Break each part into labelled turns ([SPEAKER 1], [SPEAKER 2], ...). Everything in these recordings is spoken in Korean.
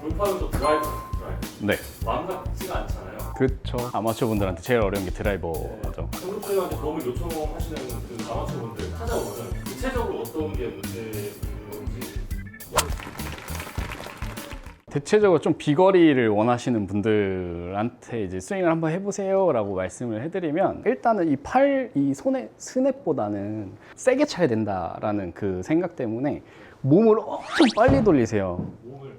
[SPEAKER 1] 골프하면 또 드라이브, 드라이브.
[SPEAKER 2] 네.
[SPEAKER 1] 마음 같지가 않잖아요.
[SPEAKER 2] 그렇죠. 아마추어 분들한테 제일 어려운 게 드라이버죠.
[SPEAKER 1] 전국체육한테 도움을 요청하시는 그 아마추어분들 찾아오면 구체적으로 어떤 게 문제인지
[SPEAKER 2] 대체적으로 좀 비거리를 원하시는 분들한테 이제 스윙을 한번 해보세요 라고 말씀을 해드리면 일단은 이 팔, 이 손의 스냅보다는 세게 쳐야 된다라는 그 생각 때문에 몸을 엄청 빨리 돌리세요.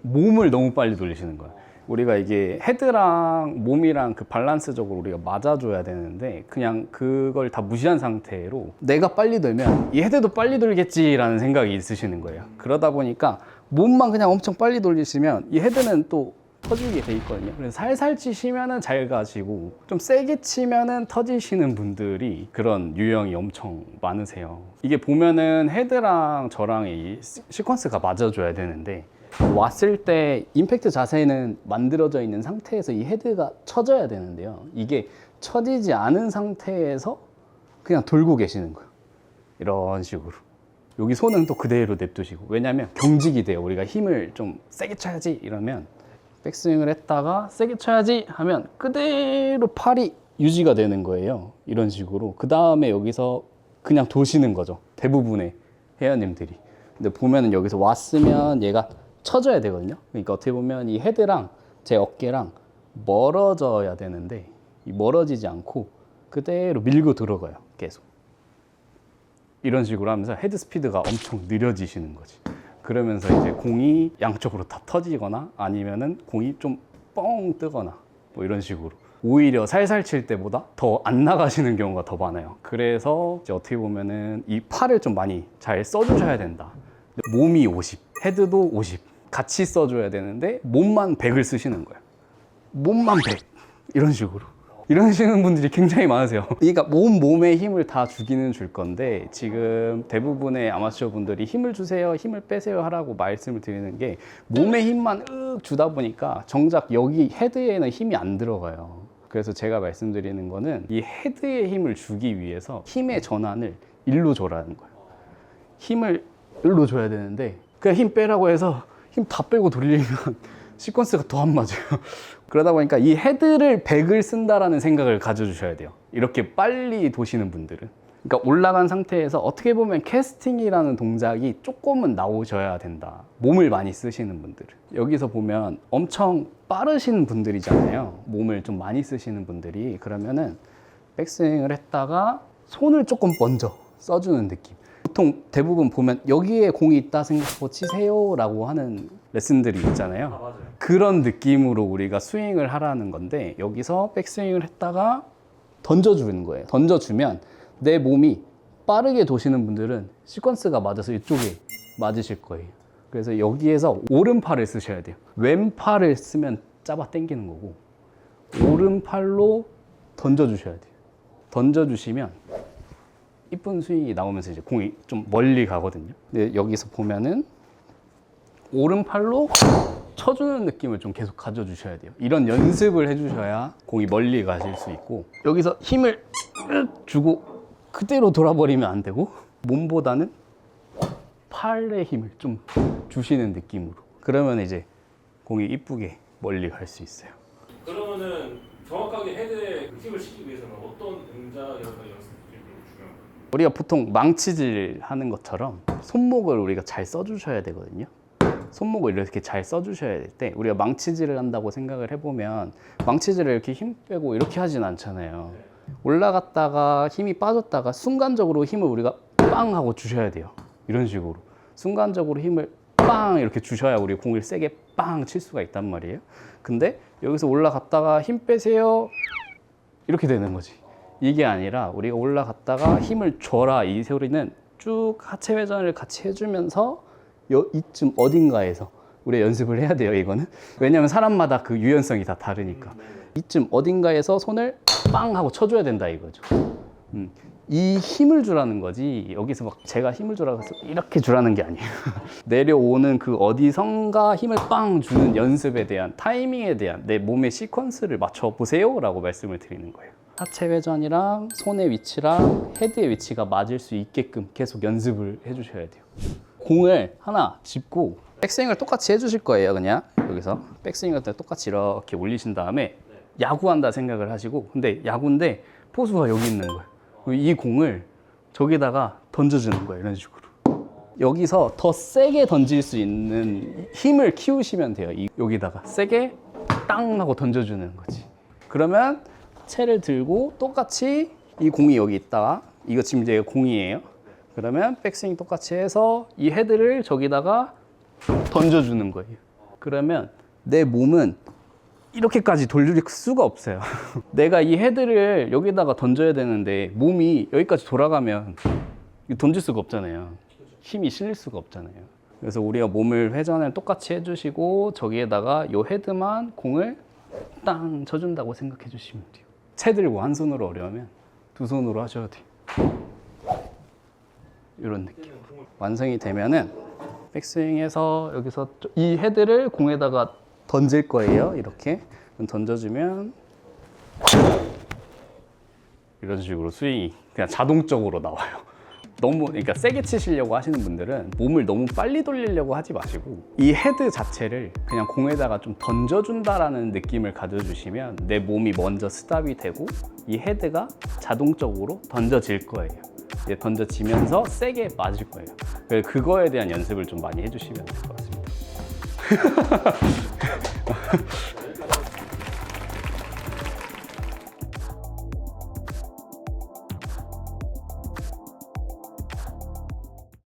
[SPEAKER 1] 몸을
[SPEAKER 2] 너무 빨리 돌리시는 거예요. 우리가 이게 헤드랑 몸이랑 그 밸런스적으로 우리가 맞아줘야 되는데 그냥 그걸 다 무시한 상태로 내가 빨리 돌면 이 헤드도 빨리 돌겠지라는 생각이 있으시는 거예요. 그러다 보니까 몸만 그냥 엄청 빨리 돌리시면 이 헤드는 또 터지게 돼 있거든요. 그래서 살살 치시면은 잘 가시고 좀 세게 치면은 터지시는 분들이 그런 유형이 엄청 많으세요. 이게 보면은 헤드랑 저랑의 이 시- 시퀀스가 맞아줘야 되는데 왔을 때 임팩트 자세는 만들어져 있는 상태에서 이 헤드가 쳐져야 되는데요. 이게 쳐지지 않은 상태에서 그냥 돌고 계시는 거예요. 이런 식으로. 여기 손은 또 그대로 냅두시고. 왜냐면 경직이 돼요. 우리가 힘을 좀 세게 쳐야지 이러면 백스윙을 했다가 세게 쳐야지 하면 그대로 팔이 유지가 되는 거예요. 이런 식으로. 그 다음에 여기서 그냥 도시는 거죠. 대부분의 회원님들이. 근데 보면은 여기서 왔으면 얘가 쳐져야 되거든요. 그러니까 어떻게 보면 이 헤드랑 제 어깨랑 멀어져야 되는데 이 멀어지지 않고 그대로 밀고 들어가요. 계속. 이런 식으로 하면서 헤드 스피드가 엄청 느려지시는 거지. 그러면서 이제 공이 양쪽으로 다 터지거나 아니면은 공이 좀 뻥 뜨거나 뭐 이런 식으로 오히려 살살 칠 때보다 더 안 나가시는 경우가 더 많아요. 그래서 이제 어떻게 보면은 이 팔을 좀 많이 잘 써주셔야 된다. 몸이 50, 헤드도 50 같이 써줘야 되는데 몸만 100을 쓰시는 거예요. 몸만 100 이런 식으로 이러시는 분들이 굉장히 많으세요. 그러니까 몸 몸에 힘을 다 주기는 줄 건데 지금 대부분의 아마추어 분들이 힘을 주세요, 힘을 빼세요 하라고 말씀을 드리는 게 몸에 힘만 윽 주다 보니까 정작 여기 헤드에는 힘이 안 들어가요. 그래서 제가 말씀드리는 거는 이 헤드에 힘을 주기 위해서 힘의 전환을 일로 줘라는 거예요. 힘을 일로 줘야 되는데 그냥 힘 빼라고 해서 힘 다 빼고 돌리면 시퀀스가 더 안 맞아요. 그러다 보니까 이 헤드를 100을 쓴다라는 생각을 가져주셔야 돼요. 이렇게 빨리 도시는 분들은. 그러니까 올라간 상태에서 어떻게 보면 캐스팅이라는 동작이 조금은 나오셔야 된다. 몸을 많이 쓰시는 분들은. 여기서 보면 엄청 빠르신 분들이잖아요. 몸을 좀 많이 쓰시는 분들이. 그러면은 백스윙을 했다가 손을 조금 먼저 써주는 느낌. 보통 대부분 보면 여기에 공이 있다 생각하고 치세요라고 하는 레슨들이 있잖아요.
[SPEAKER 1] 아.
[SPEAKER 2] 그런 느낌으로 우리가 스윙을 하라는 건데 여기서 백스윙을 했다가 던져주는 거예요. 던져주면 내 몸이 빠르게 도시는 분들은 시퀀스가 맞아서 이쪽에 맞으실 거예요. 그래서 여기에서 오른팔을 쓰셔야 돼요. 왼팔을 쓰면 잡아 당기는 거고 오른팔로 던져주셔야 돼요. 던져주시면 이쁜 스윙이 나오면서 이제 공이 좀 멀리 가거든요. 근데 여기서 보면은 오른팔로 쳐주는 느낌을 좀 계속 가져주셔야 돼요. 이런 연습을 해주셔야 공이 멀리 가실 수 있고 여기서 힘을 주고 그대로 돌아버리면 안 되고 몸보다는 팔의 힘을 좀 주시는 느낌으로 그러면 이제 공이 이쁘게 멀리 갈 수 있어요.
[SPEAKER 1] 그러면은 정확하게 헤드에 그 힘을 실기 위해서는 어떤 연습들이 중요한가요?
[SPEAKER 2] 우리가 보통 망치질 하는 것처럼 손목을 우리가 잘 써주셔야 되거든요. 손목을 이렇게 잘 써주셔야 될 때 우리가 망치질을 한다고 생각을 해보면 망치질을 이렇게 힘 빼고 이렇게 하진 않잖아요. 올라갔다가 힘이 빠졌다가 순간적으로 힘을 우리가 빵 하고 주셔야 돼요. 이런 식으로 순간적으로 힘을 빵 이렇게 주셔야 우리 공을 세게 빵 칠 수가 있단 말이에요. 근데 여기서 올라갔다가 힘 빼세요. 이렇게 되는 거지. 이게 아니라 우리가 올라갔다가 힘을 줘라. 이 소리는 쭉 하체 회전을 같이 해주면서 여, 이쯤 어딘가에서 우리 연습을 해야 돼요 이거는. 왜냐면 사람마다 그 유연성이 다 다르니까. 이쯤 어딘가에서 손을 빵 하고 쳐줘야 된다 이거죠. 음, 이 힘을 주라는 거지 여기서 막 제가 힘을 주라고 해서 이렇게 주라는 게 아니에요. 내려오는 그 어디선가 힘을 빵 주는 연습에 대한 타이밍에 대한 내 몸의 시퀀스를 맞춰 보세요 라고 말씀을 드리는 거예요 하체 회전이랑 손의 위치랑 헤드의 위치가 맞을 수 있게끔 계속 연습을 해주셔야 돼요 공을 하나 짚고 백스윙을 똑같이 해주실 거예요, 그냥 여기서 백스윙 할때 똑같이 이렇게 올리신 다음에 야구한다 생각을 하시고, 근데 야구인데 포수가 여기 있는 거예요. 이 공을 저기다가 던져주는 거예요, 이런 식으로. 여기서 더 세게 던질 수 있는 힘을 키우시면 돼요. 이- 여기다가 세게 땅 하고 던져주는 거지. 그러면 채를 들고 똑같이 이 공이 여기 있다가 이거 지금 이제 공이에요. 그러면 백스윙 똑같이 해서 이 헤드를 저기다가 던져주는 거예요. 그러면 내 몸은 이렇게까지 돌릴 수가 없어요. 내가 이 헤드를 여기다가 던져야 되는데 몸이 여기까지 돌아가면 던질 수가 없잖아요. 힘이 실릴 수가 없잖아요. 그래서 우리가 몸을 회전을 똑같이 해주시고 저기에다가 이 헤드만 공을 땅 쳐준다고 생각해 주시면 돼요. 채 들고 한 손으로 어려우면 두 손으로 하셔도 돼요. 이런 느낌. 완성이 되면은 백스윙해서 여기서 이 헤드를 공에다가 던질 거예요. 이렇게 던져주면 이런 식으로 스윙이 그냥 자동적으로 나와요. 너무 그러니까 세게 치시려고 하시는 분들은 몸을 너무 빨리 돌리려고 하지 마시고 이 헤드 자체를 그냥 공에다가 좀 던져준다라는 느낌을 가져주시면 내 몸이 먼저 스탑이 되고 이 헤드가 자동적으로 던져질 거예요. 이제 던져지면서 세게 맞을 거예요. 그거에 대한 연습을 좀 많이 해주시면 될 것 같습니다.